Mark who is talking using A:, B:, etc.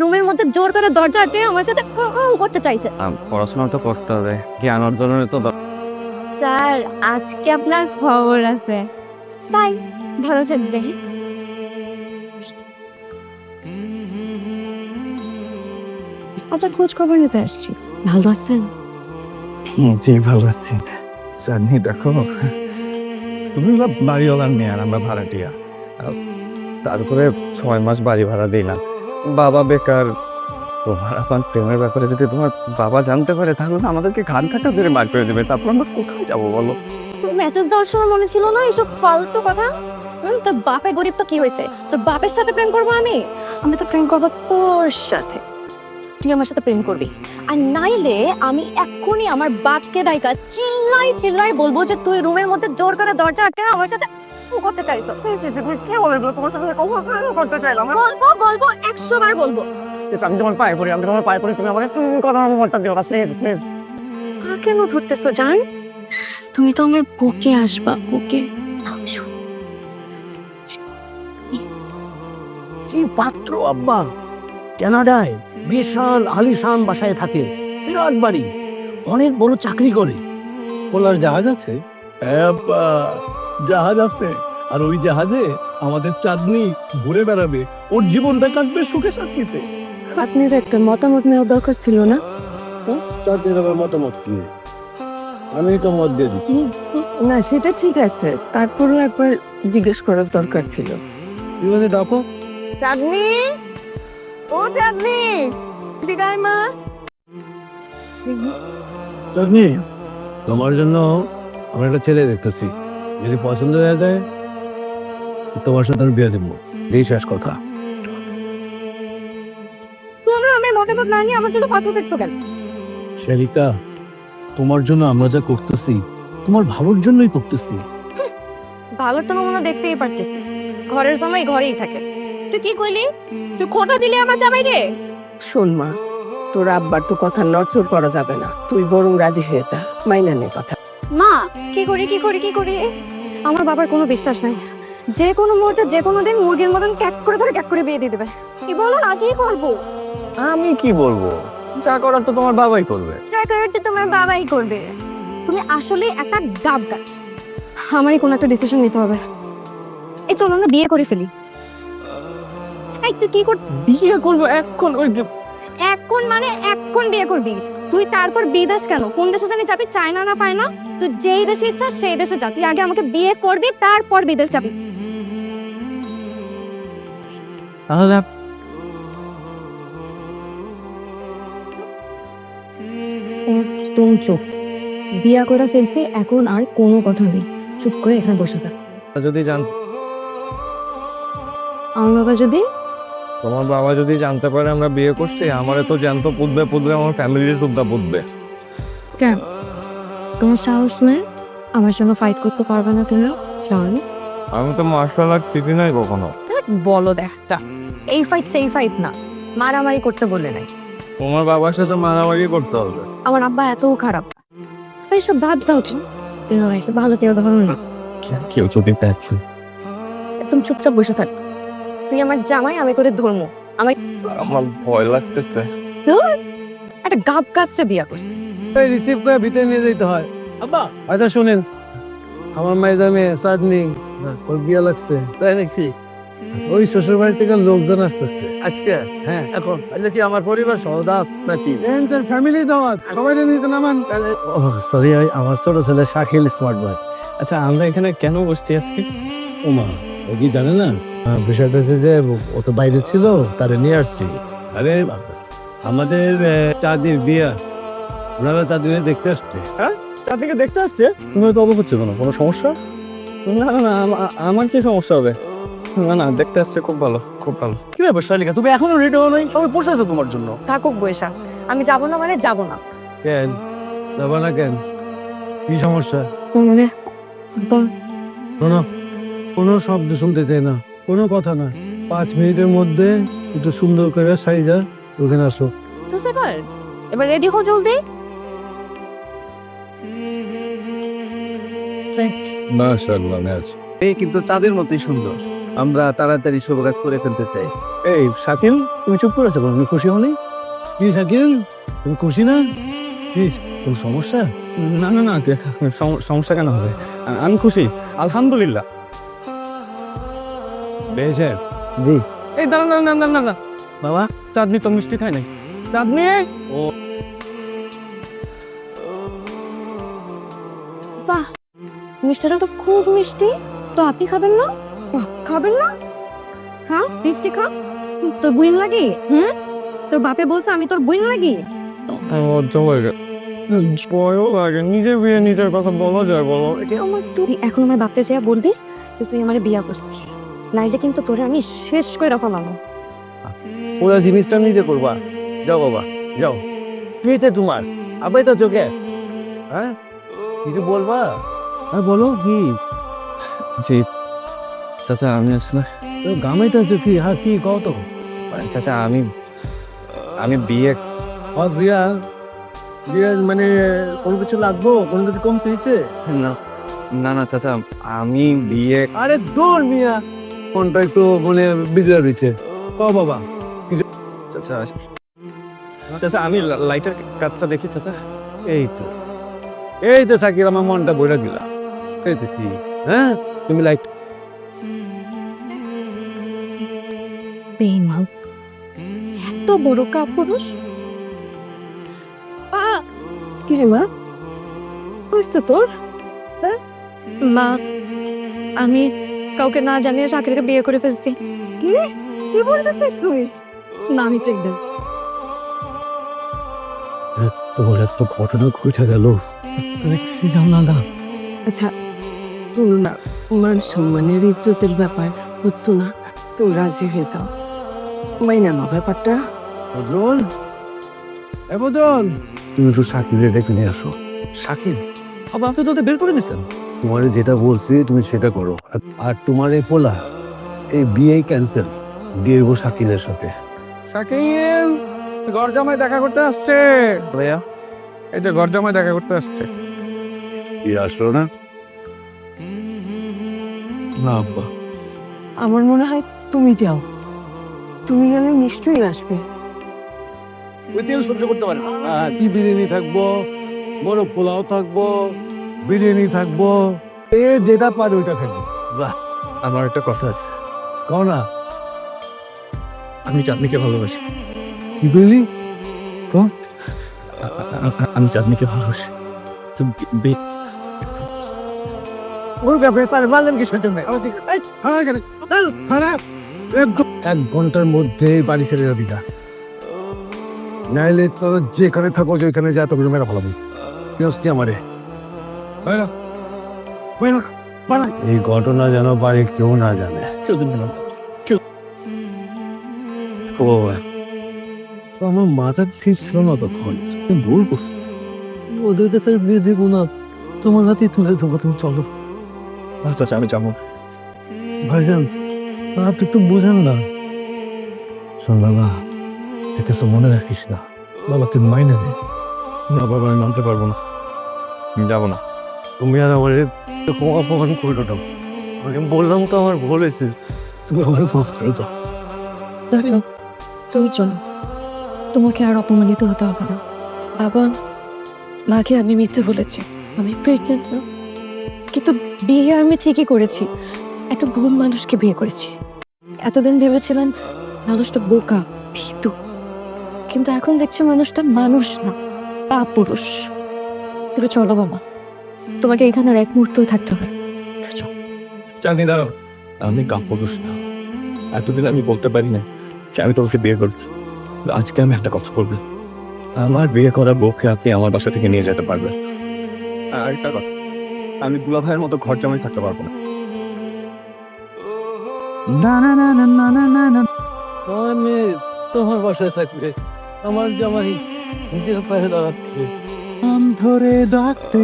A: রুমের মধ্যে জোর করে দরজা আটকে আমার সাথে করতে চাইছে।
B: পড়াশোনা তো করতে হবে। জ্ঞান অর্জনের তো
A: স্যার আজকে আপনার খবর আছে। তাই ধরো যে দেখি। আপনার খোঁজ খবর নিতে আসছি। ভালো আছেন?
B: জি ভালো আছি। চাঁদনি দেখো। তুমি বাড়িওয়ালার মেয়ে আর আমরা ভাড়াটিয়া। তারপরে ছয় মাস বাড়ি ভাড়া দিলাম। বাবা বেকার। তোমার আমার প্রেমের ব্যাপারে যদি তোমার বাবা জানতে পারে, তাহলে আমাদেরকে ঘাট ধাক্কা ধরে বার করে দেবে। তারপর আমরা কোথায় যাব বলো?
A: মেসেজ দেওয়ার সময় মনে ছিল না? এসব ফালতু কথা? তোর বাপে গরিব তো কি হয়েছে? তোর বাপের সাথে প্রেম করব আমি? আমি তো প্রেম করব তোর সাথে। তুই আমার সাথে প্রেম করবি। আর নাইলে আমি এক্ষুনি আমার বাপকে দায়িকা চিল্লাই চিল্লাই বলব যে তুই রুমের মধ্যে জোর করে দরজা আটকে আমার সাথে করতে চাইছো?
B: কি বলে তোমার সাথে কখন করতে চাইলাম।
A: বলব বলব একশো বার বলব
B: আমি তোমার পায়ে পড়ি আমি তোমার পায়ে পড়ি তুমি আমাকে কথা মনটা দিও না প্লিজ প্লিজ
A: কেন ধরতেছো জান? তুমি তো আমার বুকে আসবা বুকে।
C: কি পাত্র আব্বা? কানাডায় বিশাল আলিশান বাসায় থাকে বিরাট বাড়ি অনেক বড় চাকরি করে।
D: পোলার জাহাজ আছে? হ্যাঁ আব্বা, জাহাজ আছে। আর ওই জাহাজে আমাদের চাঁদনি ঘুরে বেড়াবে। ওর জীবনটা কাটবে সুখে শান্তিতে।
E: আপনার একটা মতামত নেওয়া দরকার ছিল না?
D: চাঁদনির আবার মতামত কি? আমি তো মত দিয়ে দিচ্ছি।
E: না সেটা ঠিক আছে। তারপরেও একবার জিজ্ঞেস করার দরকার ছিল।
D: তুই মানে ডাকো।
E: চাঁদনি? ও চাঁদনি! দিদাই মা।
D: চাঁদনি তোমার জন্য আমি একটা ছেলে দেখতেছি। যদি পছন্দ হয়ে যায় তোমার সাথে আমি বিয়ে দেবো। এই শেষ কথা।
A: তোমরা আমার মতামত না নিয়ে আমার জন্য পাত্র দেখছ কেন?
D: শেরিকা তোমার জন্য আমরা যা করতেছি তোমার ভালোর জন্যই করতেছি।
A: ভালোর তো নমুনা দেখতেই পারতেছি। ঘরের সময় ঘরেই থাকে। তুই কি কইলি? তুই খোটা দিলে আমার জামাই রে
E: শোন মা তোর আব্বার তো কথা নড়চড় করা যাবে না। তুই বরং রাজি হয়ে যা। মাইনা নে কথা।
A: মা কি করি কি করি কি করি? আমার বাবার কোনো বিশ্বাস নাই। যে কোনো মুহূর্তে যে কোনো দিন মুরগির মতন ক্যাক করে ধরে ক্যাক করে বিয়ে দিয়ে দেবে। কি বলো না কি করব?
B: আমি কি বলব? যা করার তো তোমার বাবাই করবে।
A: যা করার তো তোমার বাবাই করবে। তুমি আসলে একটা ডাব গাছ। আমারই কোনো একটা ডিসিশন নিতে হবে। এই চলো না বিয়ে করে ফেলি। এই তুই কি কর
B: বিয়ে করব? এখন ওই
A: এখন মানে এখন বিয়ে করবি। তুই তারপর বিদেশ কেন? কোন দেশে জানি যাবি? চায়না না পায় না তুই যেই দেশে ইচ্ছা সেই দেশে যা। তুই আগে আমাকে বিয়ে করবি তারপর বিদেশ যাবি।
B: তাহলে
E: একদম চুপ। বিয়া করে ফেলছি এখন আর কোনো কথা নেই। চুপ করে এখানে বসে থাক।
B: যদি জান
E: আমার বাবা যদি
B: তোমার বাবা যদি জানতে পারে আমরা বিয়ে করছি আমারে তো জানতো পুতবে পুতবে আমার ফ্যামিলির সুদ্ধা পুতবে।
E: কেন? তোমার সাহস নেই? আমার জন্য ফাইট করতে পারবে না তুমি চান
B: আমি তো মার্শাল আর্ট শিখি নাই কখনো।
E: বলো দেখা এই ফাইট সেই ফাইট না। মারামারি করতে বলে নাই।
B: তোমার বাবার সাথে মারামারি করতে হবে।
E: আমার আব্বা এত খারাপ। এইসব বাদ দাও তুমি আমার ভালো কেউ ধরো না।
B: কেউ যদি দেখে?
E: একদম চুপচাপ বসে থাক। তুই আমার জামাই আমি তোরে ধর্ম। আমার
B: আমার ভয় লাগতেছে।
E: একটা গাব গাছটা বিয়া করছি।
D: রিসিভ করে ভিতরে নিয়ে যেতে হয়। আব্বা! আচ্ছা শুনেন। আমার মায়ের জামে চাঁদনি ওর বিয়ে লাগছে। তাই নাকি? ওই শ্বশুর বাড়ি থেকে লোকজন আসতেছে।
C: আজকে?
D: হ্যাঁ।
C: এখন? তাহলে কি আমার পরিবার সহদাত নাকি?
D: এন্টার ফ্যামিলি দাওয়াত। সবাই নিতে নামান। তাহলে ও সরি আমার ছোট ছেলে শাকিল স্মার্ট বয়
B: আচ্ছা আমরা এখানে কেন বসছি আজকে?
D: ওমা ও কি জানে না? বিষয়টা হচ্ছে যে ও তো বাইরে ছিল তারে নিয়ে আসছি। আরে আমাদের চাঁদির বিয়া। ওনারা চাঁদিনে দেখতে আসছে।
B: চারদিকে দেখতে আসছে?
D: তুমি তো অবাক হচ্ছে কেন? কোনো সমস্যা?
B: না না না আমা- আমার কি সমস্যা হবে? না না দেখতে আসছে খুব ভালো খুব ভালো।
C: কি ব্যাপার শালিকা তুমি এখনও রেডি হও নাই? সবাই বসে আছো তোমার জন্য।
E: থাকুক বৈশাখ আমি যাব না মানে যাব না।
D: কেন? যাবা না কেন? কি সমস্যা?
E: মানে?
D: শোনো কোনো শব্দ শুনতে চাই না। কোনো কথা না পাঁচ মিনিটের মধ্যে একটু সুন্দর করে সাইজা ওখানে আসো।
A: এবার এবার রেডি হো জলদি।
D: মাশাআল্লাহ ম্যাচ।
B: এই কিন্তু চাঁদের মতোই সুন্দর। আমরা তাড়াতাড়ি শুভ কাজ করে ফেলতে চাই।
D: এই শাকিল তুমি চুপ করেছ কেন? তুমি খুশি হনি কি শাকিল? তুমি খুশি না? কি কোনো সমস্যা?
B: না না না সমস্যা কেন হবে? আমি খুশি। আলহামদুলিল্লাহ।
F: বেশে
D: জি।
B: এই দাঁড়ান দাঁড়ান দাঁড়ান দাঁড়ান।
D: বাবা।
B: চাঁদনি তো মিষ্টি খাই নাই। চাঁদনি!
A: বাহ মিষ্টিটা তো খুব মিষ্টি। তো আপনি খাবেন না? খাবেন না? হ্যাঁ মিষ্টি খা তোর বুইন লাগে? হুম? তোর বাপে বলছে আমি তোর বুইন লাগি?
B: ভয়ও লাগে। নিজে বিয়ে নিজের কথা বলা যায় বলো।
A: আমার তুই এখন আমার বাপে যা বলবি তুই আমার বিয়া করছিস। নাইলে কিন্তু তোরে আমি শেষ করে ফেলাম
D: পুরো জিনিসটা নিজে করবা যাও বাবা যাও। কি হয়েছে তোমার? আবার তো চোখে হ্যাঁ? কিছু বলবা? হ্যাঁ বলো কি?
B: জি চাচা আমি আসলে
D: তো গামাইতেছো কি? হ্যাঁ কি কও তো।
B: চাচা আমি আমি বিয়ে
D: ও বিয়া। বিয়া মানে কোনো কিছু লাগবো? কোনো কিছু কম হয়েছে?
B: না না না চাচা আমি বিয়ে
D: আরে দূর মিয়া। কোনটা একটু মানে বিগড়ে রয়েছে। ক বাবা।
B: চাচা চাচা আমি লাইটের কাজটা দেখি চাচা।
D: এই তো। এই তো সাকির আমার মনটা বইরা দিলা। কইতেছি হ্যাঁ? তুমি লাইট
A: বেইমান এত বড় কাপুরুষ কি রে মা? হয়েছে তোর? হ্যাঁ? মা আমি কাউকে না জানিয়ে চাকরিকে বিয়ে করে ফেলছি। কি? কি বলতেছিস তুই? না আমি প্রেগনেন্ট
D: তোমার একটা ঘটনা ঘটে গেল। তুমি কি জানো না?
G: আচ্ছা শুনো না মান সম্মানের ইজ্জতের ব্যাপার বুঝছ না? তুমি রাজি হয়ে যাও। মাইনা না ব্যাপারটা।
D: বদরুল? এ বদরুল? তুমি একটু সাকিরে ডেকে নিয়ে আসো।
B: শাকিল আবার আপনি তো বের করে দিচ্ছেন
D: তোমার যেটা বলছি তুমি সেটা করো। আর- তোমার এই পোলা এই বিয়ে ক্যান্সেল দিয়ে শাকিলের সাথে।
B: শাকিল ঘর জামাই দেখা করতে আসছে। ভাইয়া? এই যে ঘর জামাই দেখা করতে আসছে।
D: কি আসলো না?
B: না আব্বা।
G: আমার মনে হয় তুমি যাও। তুমি গেলে নিশ্চয়ই আসবে।
D: ওই তেল সহ্য করতে পারে কি বিরিয়ানি থাকব বড় পোলাও থাকব। বিরিয়ানি থাকব। এ যেটা পারে ওইটা থাকবে। বাহ
B: আমার একটা কথা আছে।
D: কও না।
B: আমি চাঁদনিকে ভালোবাসি।
D: কি
B: আ- আমি চাঁদনিকে ভালোবাসি। তো বি- বি-
D: ওর ব্যাপারে তার মারলেন কি সেটা এক ঘণ্টার মধ্যে বাড়ি ছেড়ে যাবি না নাইলে তোর যেখানে থাকো যেখানে যা তোকে মেরা ভালো আমারে। এই ঘটনা যেন বাড়ি কেউ না জানে। ও আমার মাথা ঠিক ছিল না তখন। ভুল করছি। ওদের কাছে বিয়ে দেবো না। তোমার হাতেই তুলে দেবো তুমি চলো।
B: আচ্ছা আচ্ছা আমি যাব।
D: ভাইজান আপনি একটু বোঝেন না। শোন বাবা তুই কিছু মনে রাখিস না। বাবা তুই মাইনে দে
B: না বাবা আমি মানতে পারব না। আমি যাব না।
D: তুমি আর আমার এরকম অপমান করল না। আমি বললাম তো আমার ভুল হয়েছে। তুমি আমার মাফ করে দাও।
A: তুমি চলো। তোমাকে আর অপমানিত হতে হবে না। বাবা, মাকে আমি মিথ্যে বলেছি। আমি প্রেগনেন্ট না। কিন্তু বিয়ে আমি ঠিকই করেছি। এত ভুল মানুষকে বিয়ে করেছি। এতদিন ভেবেছিলাম মানুষটা বোকা, ভীতু। কিন্তু এখন দেখছি মানুষটা মানুষ না পা পুরুষ। তুমি চলো বাবা। তোমাকে এখানে এক মুহূর্ত থাকতে হবে।
B: চাঁদনি, দাঁড়াও। আমি কাপুরুষ না। এতদিন আমি বলতে পারি না যে আমি তোমাকে বিয়ে করছি। আজকে আমি একটা কথা বলব। আমার বিয়ে করা বউকে আপনি আমার বাসা থেকে নিয়ে যেতে পারবেন। আর একটা কথা, আমি দুলা ভাইয়ের মতো ঘর জমাই থাকতে পারব না। না না না না না না না না।
D: আমার তোমার বাসায় থাকবে আমার জামাই নিজের পায়ে দাঁড়াচ্ছে।
B: ধরে ডাকতে।